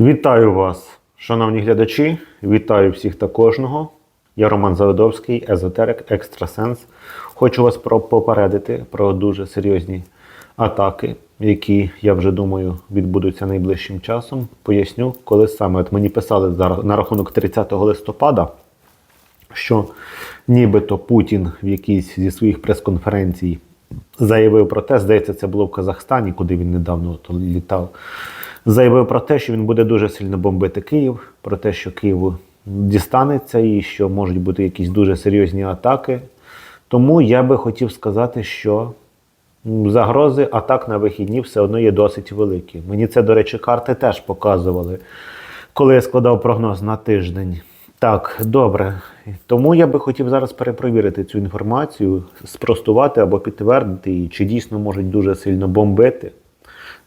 Вітаю вас, шановні глядачі. Вітаю всіх та кожного. Я Роман Заводовський, езотерик, екстрасенс. Хочу вас попередити про дуже серйозні атаки, які, я вже думаю, відбудуться найближчим часом. Поясню, коли саме. От мені писали зараз на рахунок 30 листопада, що нібито Путін в якійсь зі своїх прес-конференцій заявив про те, здається, це було в Казахстані, куди він недавно літав. Заявив про те, що він буде дуже сильно бомбити Київ, про те, що Києву дістанеться і що можуть бути якісь дуже серйозні атаки. Тому я би хотів сказати, що загрози атак на вихідні все одно є досить великі. Мені це, до речі, карти теж показували, коли я складав прогноз на тиждень. Так, добре. Тому я би хотів зараз перепровірити цю інформацію, спростувати або підтвердити, її, чи дійсно можуть дуже сильно бомбити.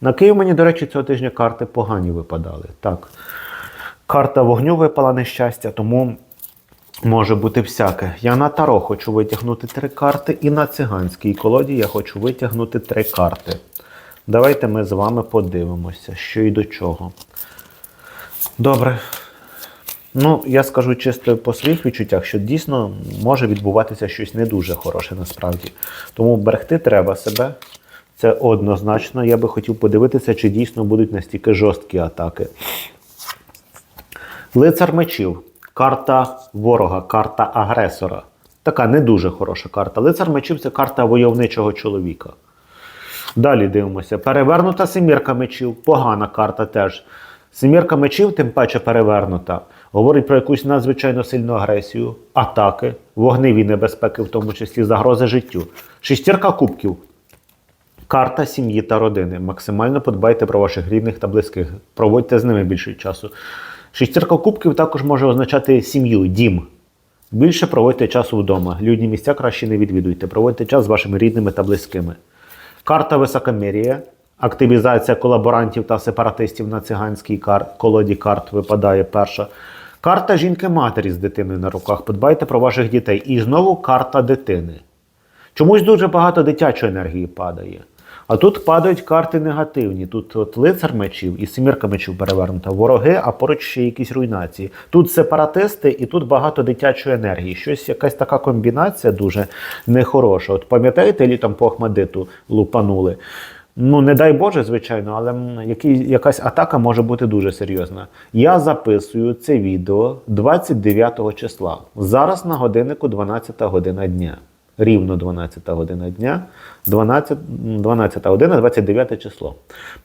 На Київ мені, до речі, цього тижня карти погані випадали. Так. Карта вогню випала нещастя, тому може бути всяке. Я на таро хочу витягнути три карти, і на циганській колоді я хочу витягнути три карти. Давайте ми з вами подивимося, що і до чого. Добре. Ну, я скажу чисто по своїх відчуттях, що дійсно може відбуватися щось не дуже хороше насправді. Тому берегти треба себе. Це однозначно. Я би хотів подивитися, чи дійсно будуть настільки жорсткі атаки. Лицар мечів. Карта ворога, карта агресора. Така не дуже хороша карта. Лицар мечів це карта войовничого чоловіка. Далі дивимося. Перевернута семірка мечів. Погана карта теж. Семірка мечів, тим паче перевернута, говорить про якусь надзвичайно сильну агресію, атаки, вогневі небезпеки, в тому числі загрози життю. Шестірка кубків. Карта сім'ї та родини. Максимально подбайте про ваших рідних та близьких. Проводьте з ними більше часу. Шестірка кубків також може означати сім'ю, дім. Більше проводьте часу вдома. Людні місця краще не відвідуйте. Проводьте час з вашими рідними та близькими. Карта високомір'я. Активізація колаборантів та сепаратистів на циганській кар... колоді карт випадає перша. Карта жінки-матері з дитиною на руках. Подбайте про ваших дітей. І знову карта дитини. Чомусь дуже багато дитячої енергії падає. А тут падають карти негативні. Тут от лицар мечів і семірка мечів перевернута, вороги, а поруч ще якісь руйнації. Тут сепаратисти, і тут багато дитячої енергії. Щось якась така комбінація дуже нехороша. От пам'ятаєте, літом по Ахмадиту лупанули. Ну, не дай Боже, звичайно, але який, якась атака може бути дуже серйозна. Я записую це відео 29 числа. Зараз на годиннику 12 година дня. Рівно 12 година дня, 12, 12 година, 29 число.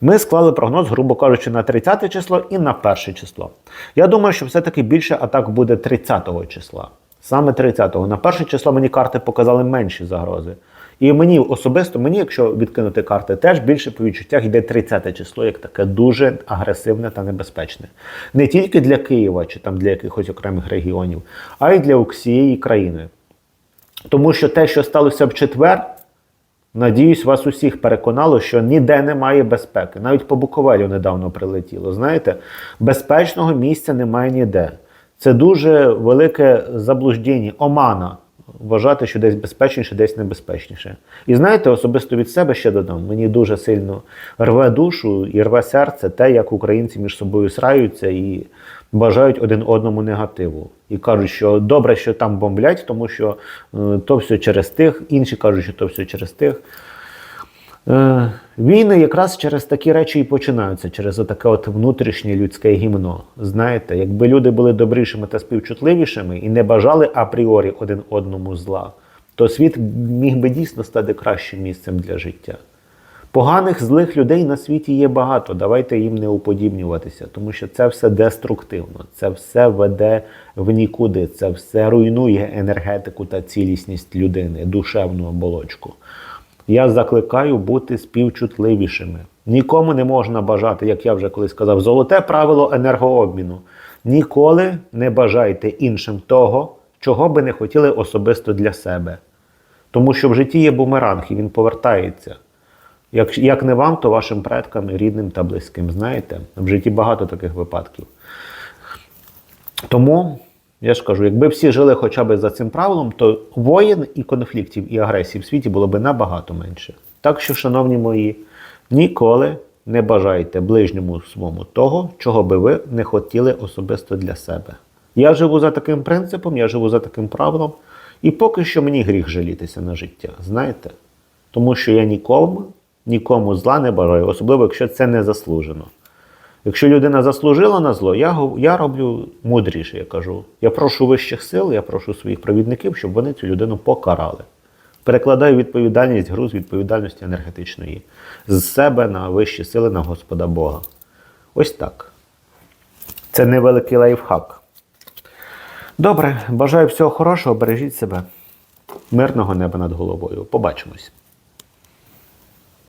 Ми склали прогноз, грубо кажучи, на 30 число і на 1 число. Я думаю, що все-таки більше атак буде 30 числа. Саме 30-го. На перше число мені карти показали менші загрози. І мені особисто, мені, якщо відкинути карти, теж більше по відчуттях йде 30 число, як таке дуже агресивне та небезпечне. Не тільки для Києва чи там для якихось окремих регіонів, а й для всієї країни. Тому що те, що сталося в четвер, надіюсь, вас усіх переконало, що ніде немає безпеки. Навіть по Буковелю недавно прилетіло. Знаєте, безпечного місця немає ніде. Це дуже велике заблуждення, омана. Вважати, що десь безпечніше, десь небезпечніше. І знаєте, особисто від себе ще додам, мені дуже сильно рве душу і рве серце те, як українці між собою сраються і бажають один одному негативу. І кажуть, що добре, що там бомблять, тому що е, то все через тих, інші кажуть, що то все через тих. Е, війни якраз через такі речі і починаються, через отаке от внутрішнє людське гімно. Знаєте, якби люди були добрішими та співчутливішими і не бажали апріорі один одному зла, то світ міг би дійсно стати кращим місцем для життя. Поганих злих людей на світі є багато. Давайте їм не уподібнюватися, тому що це все деструктивно, це все веде в нікуди, це все руйнує енергетику та цілісність людини, душевну оболочку. Я закликаю бути співчутливішими. Нікому не можна бажати, як я вже колись сказав, золоте правило енергообміну. Ніколи не бажайте іншим того, чого би не хотіли особисто для себе. Тому що в житті є бумеранг, і він повертається. Як, як не вам, то вашим предкам, рідним та близьким. Знаєте, в житті багато таких випадків. Тому, я ж кажу, якби всі жили хоча б за цим правилом, то воєн і конфліктів і агресії в світі було б набагато менше. Так що, шановні мої, ніколи не бажайте ближньому своєму того, чого би ви не хотіли особисто для себе. Я живу за таким принципом, я живу за таким правилом, і поки що мені гріх жалітися на життя, знаєте? Тому що я нікому, нікому зла не бажаю, особливо якщо це не заслужено. Якщо людина заслужила на зло, я, я роблю мудріше, я кажу. Я прошу вищих сил, я прошу своїх провідників, щоб вони цю людину покарали. Перекладаю відповідальність, груз відповідальності енергетичної з себе на вищі сили, на Господа Бога. Ось так. Це невеликий лайфхак. Добре, бажаю всього хорошого, бережіть себе. Мирного неба над головою. Побачимось.